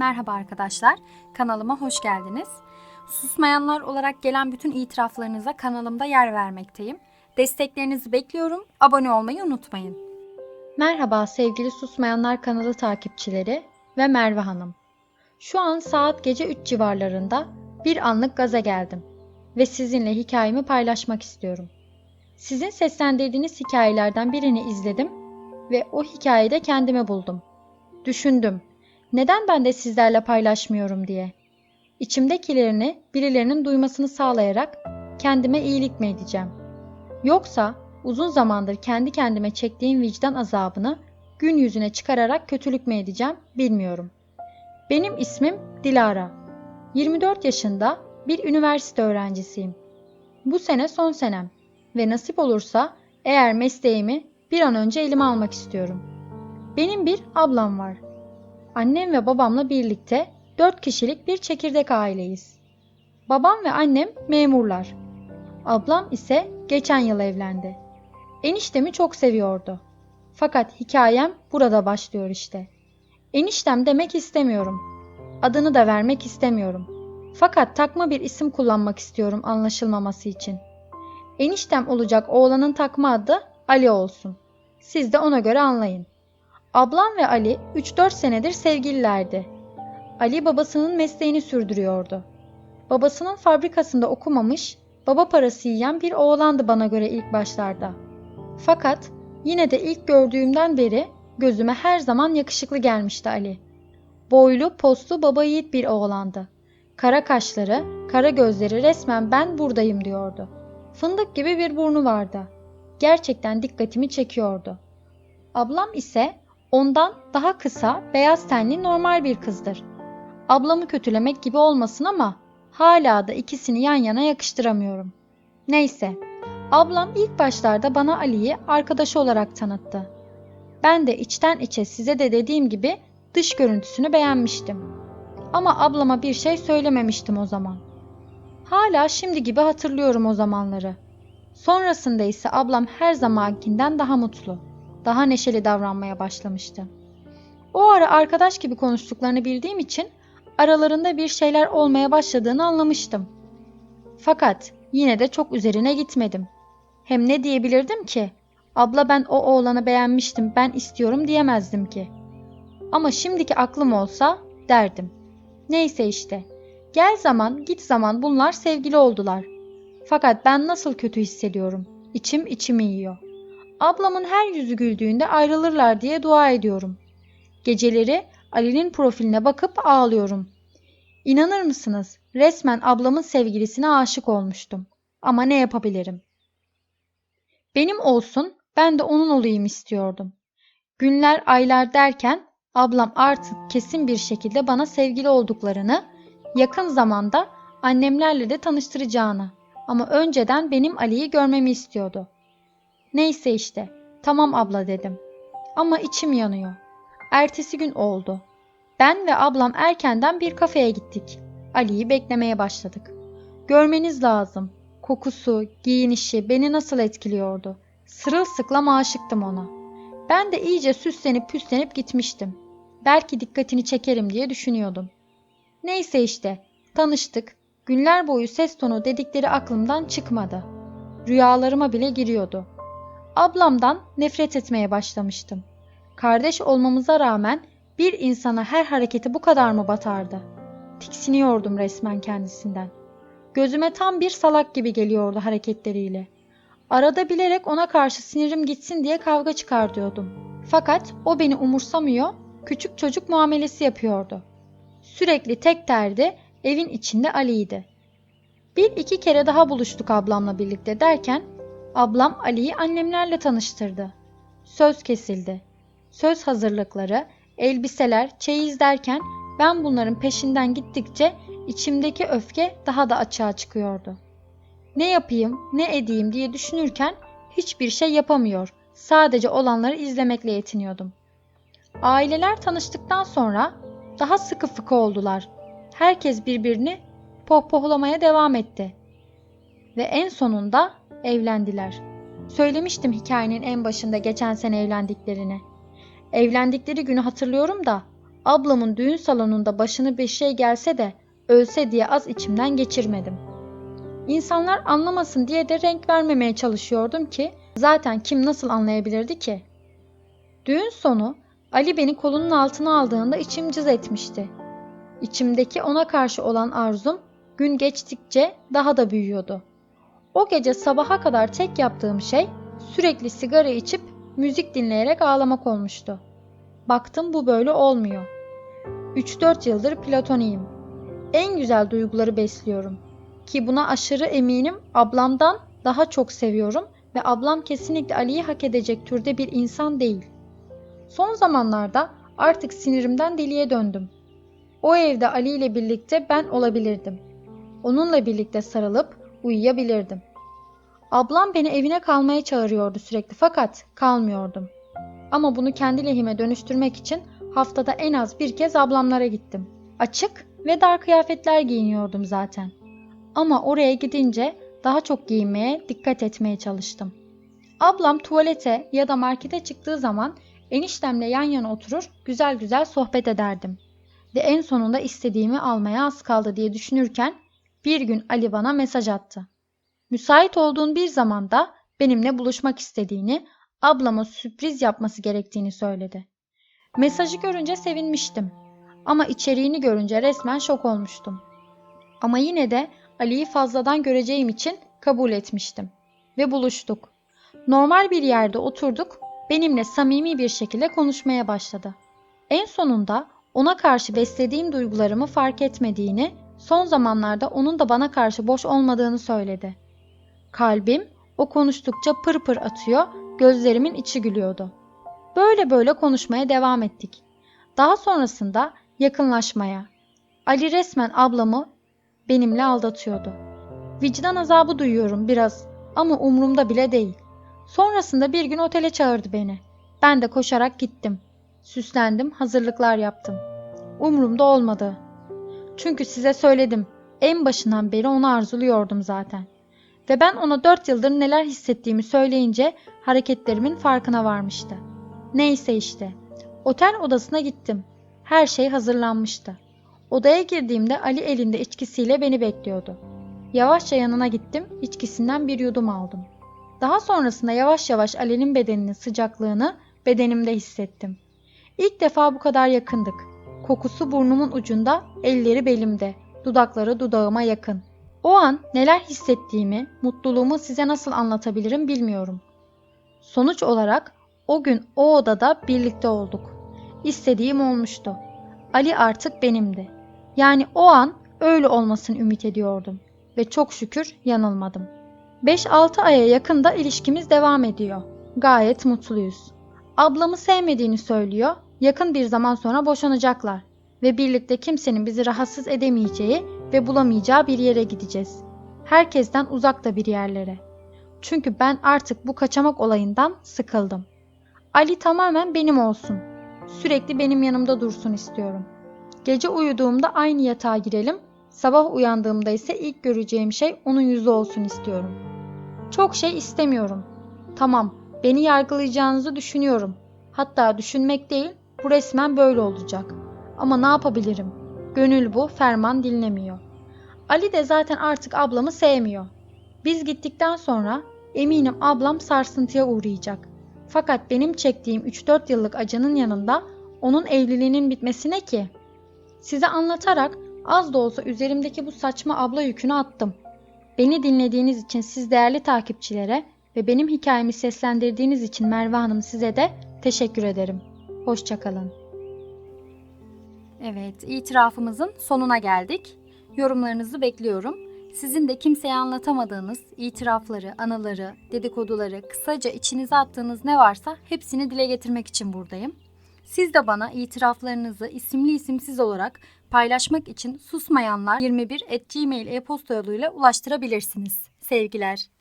Merhaba arkadaşlar, kanalıma hoş geldiniz. Susmayanlar olarak gelen bütün itiraflarınıza kanalımda yer vermekteyim. Desteklerinizi bekliyorum, abone olmayı unutmayın. Merhaba sevgili Susmayanlar kanalı takipçileri ve Merve Hanım. Şu an saat gece 3 civarlarında bir anlık gaza geldim ve sizinle hikayemi paylaşmak istiyorum. Sizin seslendirdiğiniz hikayelerden birini izledim ve o hikayede kendimi buldum. Düşündüm. Neden ben de sizlerle paylaşmıyorum diye. İçimdekilerini birilerinin duymasını sağlayarak kendime iyilik mi edeceğim? Yoksa uzun zamandır kendi kendime çektiğim vicdan azabını gün yüzüne çıkararak kötülük mü edeceğim bilmiyorum. Benim ismim Dilara. 24 yaşında bir üniversite öğrencisiyim. Bu sene son senem ve nasip olursa eğer mesleğimi bir an önce elime almak istiyorum. Benim bir ablam var. Annem ve babamla birlikte 4 kişilik bir çekirdek aileyiz. Babam ve annem memurlar. Ablam ise geçen yıl evlendi. Eniştemi çok seviyordu. Fakat hikayem burada başlıyor işte. Eniştem demek istemiyorum. Adını da vermek istemiyorum. Fakat takma bir isim kullanmak istiyorum anlaşılmaması için. Eniştem olacak oğlanın takma adı Ali olsun. Siz de ona göre anlayın. Ablam ve Ali 3-4 senedir sevgililerdi. Ali babasının mesleğini sürdürüyordu. Babasının fabrikasında okumamış, baba parası yiyen bir oğlandı bana göre ilk başlarda. Fakat yine de ilk gördüğümden beri gözüme her zaman yakışıklı gelmişti Ali. Boylu, postlu, baba yiğit bir oğlandı. Kara kaşları, kara gözleri resmen ben buradayım diyordu. Fındık gibi bir burnu vardı. Gerçekten dikkatimi çekiyordu. Ablam ise ondan daha kısa, beyaz tenli normal bir kızdır. Ablamı kötülemek gibi olmasın ama hala da ikisini yan yana yakıştıramıyorum. Neyse, ablam ilk başlarda bana Ali'yi arkadaş olarak tanıttı. Ben de içten içe size de dediğim gibi dış görüntüsünü beğenmiştim. Ama ablama bir şey söylememiştim o zaman. Hala şimdi gibi hatırlıyorum o zamanları. Sonrasında ise ablam her zamankinden daha mutlu, daha neşeli davranmaya başlamıştı. O ara arkadaş gibi konuştuklarını bildiğim için aralarında bir şeyler olmaya başladığını anlamıştım. Fakat yine de çok üzerine gitmedim. Hem ne diyebilirdim ki? Abla ben o oğlanı beğenmiştim, ben istiyorum diyemezdim ki. Ama şimdiki aklım olsa derdim. Neyse işte. Gel zaman, git zaman bunlar sevgili oldular. Fakat ben nasıl kötü hissediyorum. İçim içimi yiyor. Ablamın her yüzü güldüğünde ayrılırlar diye dua ediyorum. Geceleri Ali'nin profiline bakıp ağlıyorum. İnanır mısınız? Resmen ablamın sevgilisine aşık olmuştum. Ama ne yapabilirim? Benim olsun, ben de onun olayım istiyordum. Günler, aylar derken ablam artık kesin bir şekilde bana sevgili olduklarını, yakın zamanda annemlerle de tanıştıracağını ama önceden benim Ali'yi görmemi istiyordu. Neyse işte, tamam abla dedim. Ama içim yanıyor. Ertesi gün oldu. Ben ve ablam erkenden bir kafeye gittik. Ali'yi beklemeye başladık. Görmeniz lazım. Kokusu, giyinişi beni nasıl etkiliyordu. Sırılsıklam aşıktım ona. Ben de iyice süslenip püslenip gitmiştim. Belki dikkatini çekerim diye düşünüyordum. Neyse işte, tanıştık. Günler boyu ses tonu dedikleri aklımdan çıkmadı. Rüyalarıma bile giriyordu. Ablamdan nefret etmeye başlamıştım. Kardeş olmamıza rağmen bir insana her hareketi bu kadar mı batardı? Tiksiniyordum resmen kendisinden. Gözüme tam bir salak gibi geliyordu hareketleriyle. Arada bilerek ona karşı sinirim gitsin diye kavga çıkartıyordum. Fakat o beni umursamıyor, küçük çocuk muamelesi yapıyordu. Sürekli tek derdi evin içinde Ali'ydi. Bir iki kere daha buluştuk ablamla birlikte derken ablam Ali'yi annemlerle tanıştırdı. Söz kesildi. Söz hazırlıkları, elbiseler, çeyiz derken ben bunların peşinden gittikçe içimdeki öfke daha da açığa çıkıyordu. Ne yapayım, ne edeyim diye düşünürken hiçbir şey yapamıyor. Sadece olanları izlemekle yetiniyordum. Aileler tanıştıktan sonra daha sıkı fıkı oldular. Herkes birbirini pohpohlamaya devam etti. Ve en sonunda evlendiler. Söylemiştim hikayenin en başında geçen sene evlendiklerini. Evlendikleri günü hatırlıyorum da Ablamın düğün salonunda başını bir şey gelse de ölse diye az içimden geçirmedim. İnsanlar anlamasın diye de renk vermemeye çalışıyordum ki zaten kim nasıl anlayabilirdi ki? Düğün sonu Ali beni kolunun altına aldığında içim cız etmişti. İçimdeki ona karşı olan arzum gün geçtikçe daha da büyüyordu. O gece sabaha kadar tek yaptığım şey sürekli sigara içip müzik dinleyerek ağlamak olmuştu. Baktım bu böyle olmuyor. 3-4 yıldır platoniyim. En güzel duyguları besliyorum. Ki buna aşırı eminim ablamdan daha çok seviyorum ve ablam kesinlikle Ali'yi hak edecek türde bir insan değil. Son zamanlarda artık sinirimden deliye döndüm. O evde Ali ile birlikte ben olabilirdim. Onunla birlikte sarılıp uyuyabilirdim. Ablam beni evine kalmaya çağırıyordu sürekli fakat kalmıyordum. Ama bunu kendi lehime dönüştürmek için haftada en az bir kez ablamlara gittim. Açık ve dar kıyafetler giyiniyordum zaten. Ama oraya gidince daha çok giyinmeye dikkat etmeye çalıştım. Ablam tuvalete ya da markete çıktığı zaman eniştemle yan yana oturur güzel güzel sohbet ederdim. Ve en sonunda istediğimi almaya az kaldı diye düşünürken bir gün Ali bana mesaj attı. Müsait olduğun bir zamanda benimle buluşmak istediğini, ablama sürpriz yapması gerektiğini söyledi. Mesajı görünce sevinmiştim. Ama içeriğini görünce resmen şok olmuştum. Ama yine de Ali'yi fazladan göreceğim için kabul etmiştim. Ve buluştuk. Normal bir yerde oturduk, benimle samimi bir şekilde konuşmaya başladı. En sonunda ona karşı beslediğim duygularımı fark etmediğini, son zamanlarda onun da bana karşı boş olmadığını söyledi. Kalbim o konuştukça pır pır atıyor, gözlerimin içi gülüyordu. Böyle böyle konuşmaya devam ettik. Daha sonrasında yakınlaşmaya. Ali resmen ablamı benimle aldatıyordu. Vicdan azabı duyuyorum biraz ama umurumda bile değil. Sonrasında bir gün otele çağırdı beni. Ben de koşarak gittim. Süslendim, hazırlıklar yaptım. Umurumda olmadı. Çünkü size söyledim. En başından beri onu arzuluyordum zaten. Ve ben ona dört yıldır neler hissettiğimi söyleyince hareketlerimin farkına varmıştı. Neyse işte. Otel odasına gittim. Her şey hazırlanmıştı. Odaya girdiğimde Ali elinde içkisiyle beni bekliyordu. Yavaşça yanına gittim, içkisinden bir yudum aldım. Daha sonrasında yavaş yavaş Ali'nin bedeninin sıcaklığını bedenimde hissettim. İlk defa bu kadar yakındık. Kokusu burnumun ucunda, elleri belimde, dudakları dudağıma yakın. O an neler hissettiğimi, mutluluğumu size nasıl anlatabilirim bilmiyorum. Sonuç olarak o gün o odada birlikte olduk. İstediğim olmuştu. Ali artık benimdi. Yani o an öyle olmasını ümit ediyordum ve çok şükür yanılmadım. 5-6 aya yakın da ilişkimiz devam ediyor. Gayet mutluyuz. Ablamı sevmediğini söylüyor. Yakın bir zaman sonra boşanacaklar ve birlikte kimsenin bizi rahatsız edemeyeceği ve bulamayacağı bir yere gideceğiz. Herkesten uzakta bir yerlere. Çünkü ben artık bu kaçamak olayından sıkıldım. Ali tamamen benim olsun. Sürekli benim yanımda dursun istiyorum. Gece uyuduğumda aynı yatağa girelim, sabah uyandığımda ise ilk göreceğim şey onun yüzü olsun istiyorum. Çok şey istemiyorum. Tamam, beni yargılayacağınızı düşünüyorum. Hatta düşünmek değil, bu resmen böyle olacak. Ama ne yapabilirim? Gönül bu, ferman dinlemiyor. Ali de zaten artık ablamı sevmiyor. Biz gittikten sonra eminim ablam sarsıntıya uğrayacak. Fakat benim çektiğim 3-4 yıllık acının yanında onun evliliğinin bitmesine ki? Size anlatarak az da olsa üzerimdeki bu saçma abla yükünü attım. Beni dinlediğiniz için siz değerli takipçilere ve benim hikayemi seslendirdiğiniz için Merve Hanım size de teşekkür ederim. Hoşçakalın. Evet, itirafımızın sonuna geldik. Yorumlarınızı bekliyorum. Sizin de kimseye anlatamadığınız itirafları, anıları, dedikoduları, kısaca içinize attığınız ne varsa hepsini dile getirmek için buradayım. Siz de bana itiraflarınızı isimli isimsiz olarak paylaşmak için susmayanlar 21 at gmail e-posta yoluyla ulaştırabilirsiniz. Sevgiler.